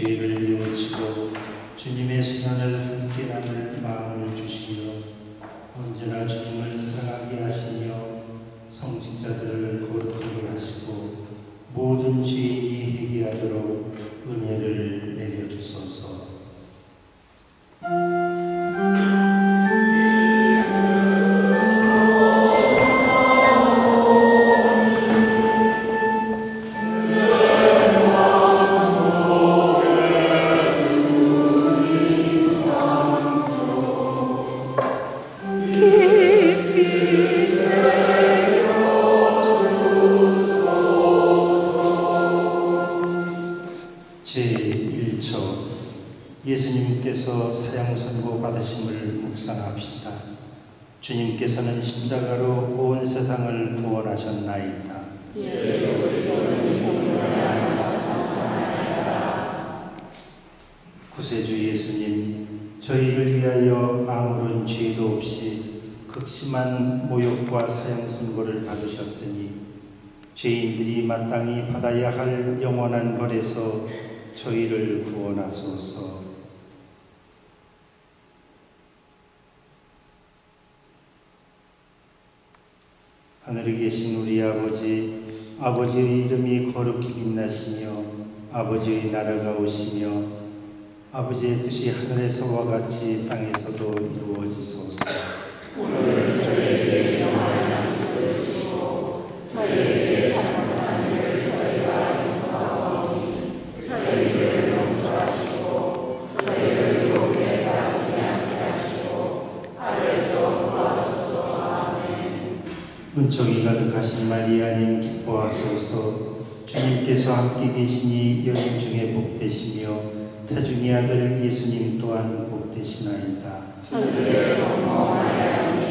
죄를 용서시고 주님의 순환을 함께 나눌 마음을 주시며 언제나 주님을 사랑하게 하시며 성직자들을 거룩하게 하시고 모든 죄인이 회개하도록 은혜를 내려주소서. 주님께서는 십자가로 온 세상을 구원하셨나이다. 구세주 예수님, 저희를 위하여 아무런 죄도 없이 극심한 모욕과 사형 선고를 받으셨으니 죄인들이 마땅히 받아야 할 영원한 벌에서 저희를 구원하소서. 하늘에 계신 우리 아버지, 아버지의 이름이 거룩히 빛나시며 아버지의 나라가 오시며 아버지의 뜻이 하늘에서와 같이 땅에서도 이루어지소서. 오늘 저희에게 영원한 주시고 저희에게 잘못한 일을 저희가 용서하오니 저희 죄를 용서하시고 저희를 유혹에 빠지지 않게 하시고 악에서 구하소서 아멘 은총이 가득하신 마리아님 기뻐하소서 주님께서 함께 계시니 여인 중에 복되시며 태중의 아들 예수님 또한 복되시나이다. 천주의 성모 마리아님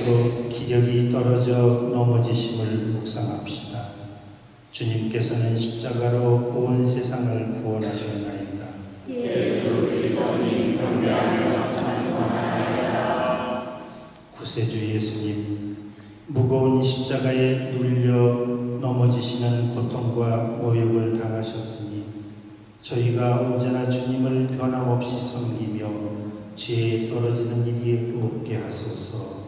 예수님께서 기력이 떨어져 넘어지심을 묵상합시다. 주님께서는 십자가로 온 세상을 구원하셨나이다. 구세주 예수님, 무거운 십자가에 눌려 넘어지시는 고통과 모욕을 당하셨으니 저희가 언제나 주님을 변함없이 섬기며 죄에 떨어지는 일이 없게 하소서.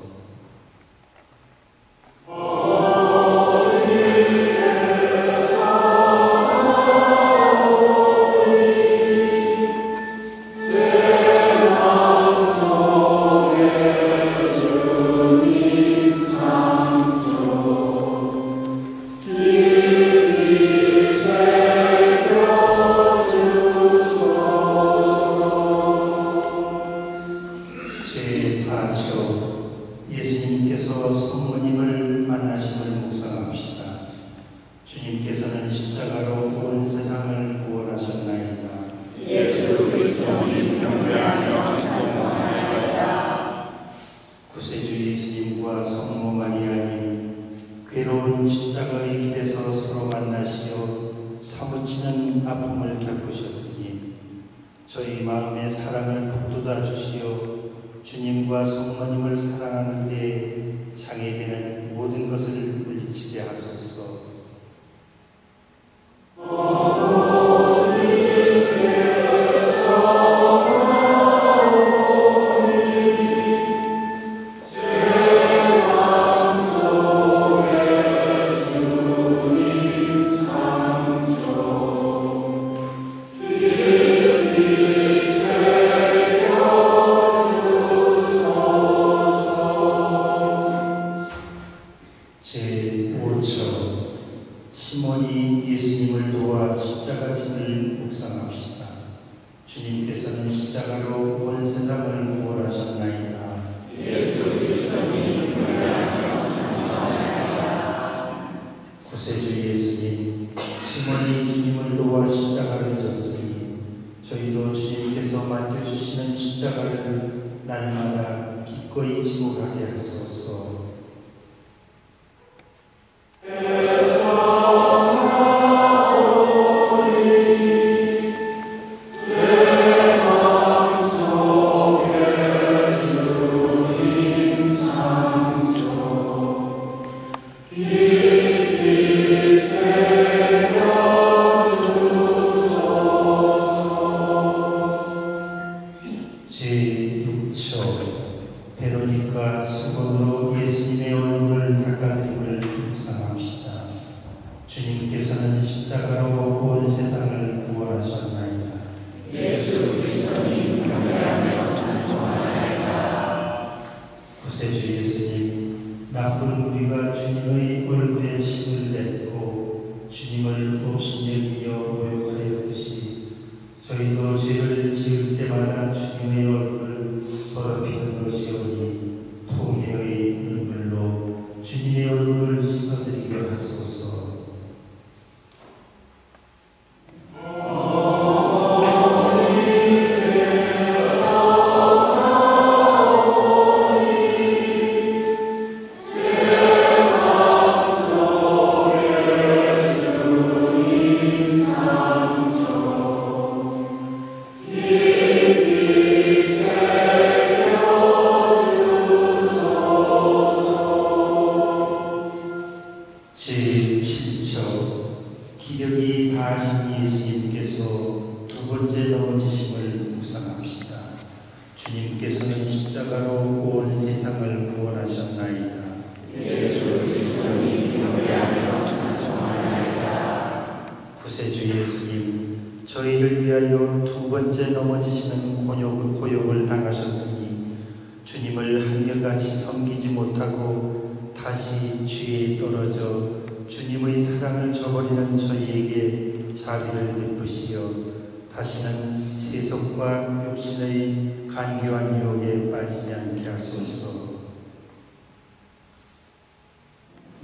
사랑을 북돋아 주시어 주님과 성모님을 사랑하는 데 장애되는 모든 것을 물리치게 하소서. 시몬이 예수님을 도와 십자가 짐을 묵상합시다. 주님께서는 십자가로 온 세상을 구원하셨나이다. 예수 그리스도님 구세주 예수님, 시몬이 주님을 도와 십자가를 졌으니 저희도 주님께서 맡겨주시는 십자가를 날마다 기꺼이 지고 가게 하소서. 베로니카 수건으로 예수님의 얼굴을 닦아드림을 묵상합시다. 주님께서는 십자가로 온 세상을 구원하셨나이다. 구세주 예수님, 나쁜 우리가 주님의 얼굴에 침을 뱉고 주님을 없인 여기며 모욕하였듯이 저희도 죄를 지을 때마다 주님의 주님께서는 십자가로 온 세상을 구원하셨나이다. 구세주 예수님, 저희를 위하여 두 번째 넘어지시는 고욕을, 고욕을 당하셨으니 주님을 한결같이 섬기지 못하고 다시 죄에 떨어져 주님의 사랑을 저버리는 저희에게 자비를 베푸시어 다시는 세속과 육신의 간교한 유혹에 빠지지 않게 하소서.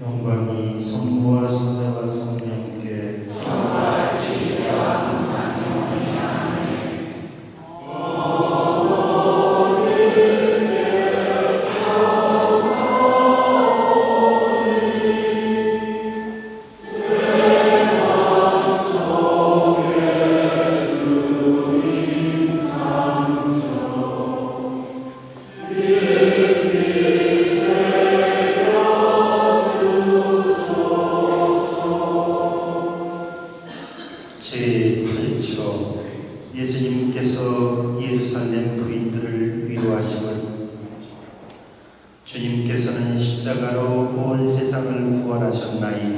영광이 성부와 성자와 성령께 예수님께서 예루살렘 부인들을 위로하심을 주님께서는 십자가로 온 세상을 구원하셨나이다.